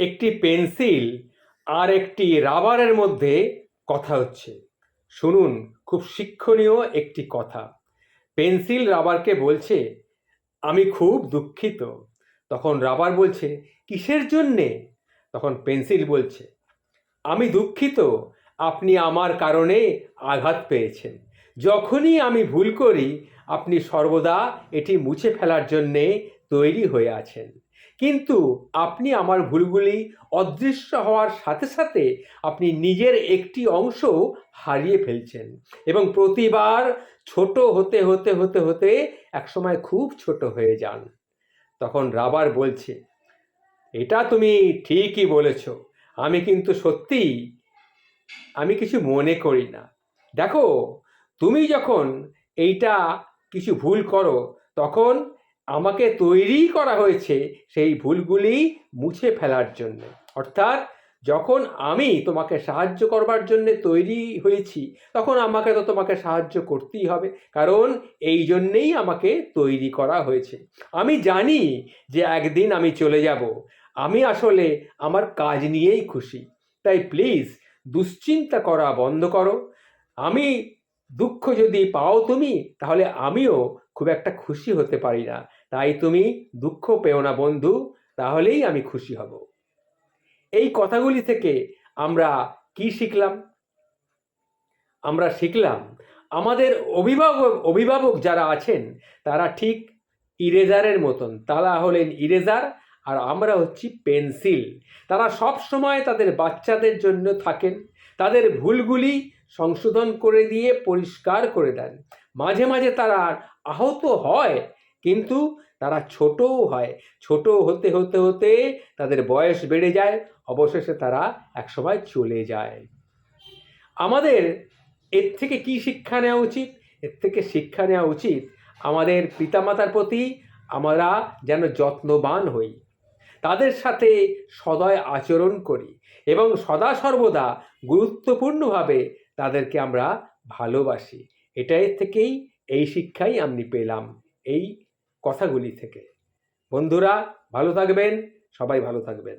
একটি পেন্সিল আর একটি রাবারের মধ্যে কথা হচ্ছে। শুনুন, খুব শিক্ষণীয় একটি কথা। পেন্সিল রাবারকে বলছে, আমি খুব দুঃখিত। তখন রাবার বলছে, কিসের জন্যে? তখন পেন্সিল বলছে, আমি দুঃখিত, আপনি আমার কারণে আঘাত পেয়েছেন। যখনই আমি ভুল করি, আপনি সর্বদা এটি মুছে ফেলার জন্যে তৈরি হয়ে আছেন। কিন্তু আপনি আমার ভুলগুলি অদৃশ্য হওয়ার সাথে সাথে আপনি নিজের একটি অংশ হারিয়ে ফেলছেন। এবং প্রতিবার ছোট হতে হতে হতে হতে একসময় খুব ছোট হয়ে যান। তখন রাবার বলছে, এটা তুমি ঠিকই বলেছ। আমি কিন্তু সত্যিই আমি কিছু মনে করি না। দেখো, তুমি যখন এইটা কিছু ভুল করো, তখন আমাকে তৈরি করা হয়েছে সেই ভুলগুলি মুছে ফেলার জন্য। অর্থাৎ যখন আমি তোমাকে সাহায্য করবার জন্য তৈরি হয়েছি, তখন আমাকে তো তোমাকে সাহায্য করতেই হবে, কারণ এই জন্যেই আমাকে তৈরি করা হয়েছে। আমি জানি যে একদিন আমি চলে যাব। আমি আসলে আমার কাজ নিয়েই খুশি। তাই প্লিজ দুশ্চিন্তা করা বন্ধ করো। আমি দুঃখ যদি পাও তুমি, তাহলে আমিও খুব একটা খুশি হতে পারি না। তাই তুমি দুঃখ পেও না বন্ধু, তাহলেই আমি খুশি হব। এই কথাগুলি থেকে আমরা কি শিখলাম? আমরা শিখলাম, আমাদের অভিভাবক অভিভাবক যারা আছেন, তারা ঠিক ইরেজারের মতন। তারা হলেন ইরেজার আর আমরা হচ্ছি পেন্সিল। তারা সব সময় তাদের বাচ্চাদের জন্য থাকেন। তাদের ভুলগুলি সংশোধন করে দিয়ে পরিষ্কার করে দেন। মাঝে মাঝে তারা আহত হয়, কিন্তু তারা ছোটও হয়। ছোট হতে হতে হতে তাদের বয়স বেড়ে যায়, অবশেষে তারা একসময় চলে যায়। আমাদের এর থেকে কি শিক্ষা নেওয়া উচিত? এর থেকে শিক্ষা নেওয়া উচিত আমাদের পিতামাতার প্রতি আমরা যেন যত্নবান হই। তাদের সাথে সদয় আচরণ করি এবং সদা সর্বদা গুরুত্বপূর্ণভাবে তাদেরকে আমরা ভালোবাসি। এটাই থেকেই এই শিক্ষাই আমি পেলাম এই কথাগুলি থেকে। বন্ধুরা, ভালো থাকবেন, সবাই ভালো থাকবেন।